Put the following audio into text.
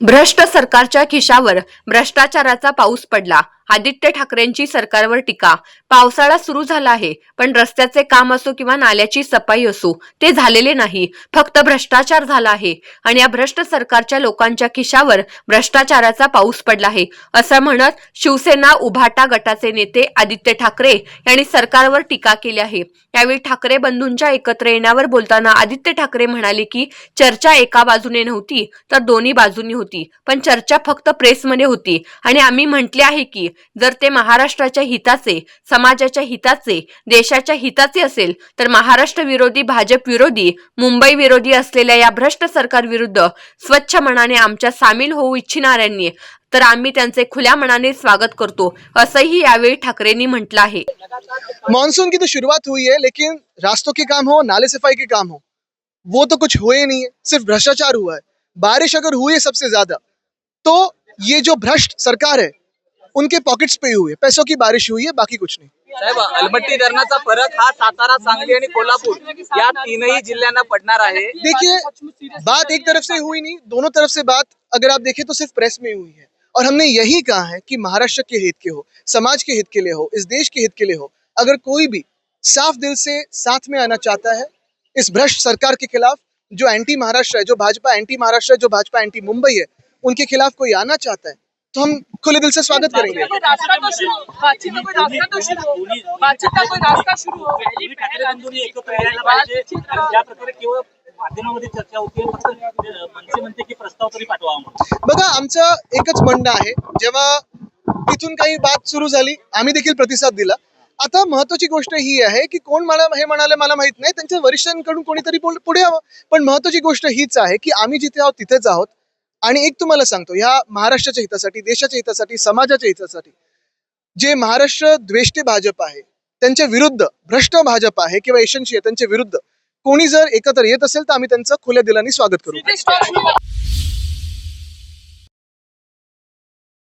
भ्रष्ट सरकारच्या खिशावर भ्रष्टाचाराचा पाऊस पडला. आदित्य ठाकरेंची सरकारवर टीका. पावसाळा सुरू झाला आहे पण रस्त्याचे काम असो किंवा नाल्याची सफाई असो ते झालेले नाही. फक्त भ्रष्टाचार झाला आहे आणि या भ्रष्ट सरकारच्या लोकांच्या खिशावर भ्रष्टाचाराचा पाऊस पडला आहे असं म्हणत शिवसेना उभाटा गटाचे नेते आदित्य ठाकरे यांनी सरकारवर टीका केली आहे. यावेळी ठाकरे बंधूंच्या एकत्र येण्यावर बोलताना आदित्य ठाकरे म्हणाले की चर्चा एका बाजूने नव्हती तर दोन्ही बाजूनी होती. पण चर्चा फक्त प्रेसमध्ये होती. आणि आम्ही म्हटले आहे की जर ते महाराष्ट्राच्या हिताचे समाजाच्या हिताचे देशाच्या हिताचे असेल तर महाराष्ट्र विरोधी भाजप विरोधी मुंबई विरोधी असलेल्या या भ्रष्ट सरकार विरुद्ध स्वच्छ मनाने आमच्या सामील होऊ इच्छिणाऱ्यांनी तर आम्ही त्यांचे खुल्या मनाने स्वागत करतो असंही यावेळी ठाकरेंनी म्हटलं आहे. मानसून की तो शुरुआत हुई है लेकिन रास्तों के काम हो नाले सफाई के काम हो वो तो कुछ हुए नहीं है सिर्फ भ्रष्टाचार हुआ है। बारिश अगर हुई है सबसे ज़्यादा तो ये जो भ्रष्ट सरकार है उनके पॉकेट्स पे हुई है। पैसों की बारिश हुई है बाकी कुछ नहीं। साहेब अलमट्टी धरणाचा फरक हा सातारा सांगली आणि कोल्हापूर या तीनही जिल्ह्यांना पडणार आहे. देखिए बात एक तरफ़ से हुई नहीं दोनों तरफ़ से बात अगर आप देखें तो सिर्फ़ प्रेस में हुई है। और हमने यही कहा है कि महाराष्ट्र के हित के हो समाज के हित के लिए हो इस देश के हित के लिए हो अगर कोई भी साफ़ दिल से साथ में आना चाहता है इस भ्रष्ट सरकार के खिलाफ जो एंटी महाराष्ट्र है जो भाजपा एंटी महाराष्ट्र है जो भाजपा एंटी मुंबई है उनके खिलाफ कोई आना चाहता है? तो हम खुले दिल से स्वागत करेंगे। हो हो हो बघा आमचं एकच म्हणणं आहे. जेव्हा तिथून काही बात सुरू झाली आम्ही देखील प्रतिसाद दिला. आता महत्वाची गोष्ट ही आहे की कोण मला हे म्हणाले मला माहीत नाही. त्यांच्या वरिष्ठांकडून कोणीतरी बोल- पुढे यावं. पण महत्वाची गोष्ट हीच आहे की आम्ही जिथे आहोत तिथेच आहोत. आणि एक तुम्हाला सांगतो ह्या महाराष्ट्राच्या हितासाठी देशाच्या हितासाठी समाजाच्या हितासाठी जे महाराष्ट्र द्वेष्टे भाजप आहे त्यांच्या विरुद्ध भ्रष्ट भाजप आहे किंवा एशनशी आहे त्यांच्या विरुद्ध कोणी जर एकत्र येत असेल तर आम्ही त्यांचं खुल्या दिलाने स्वागत करू.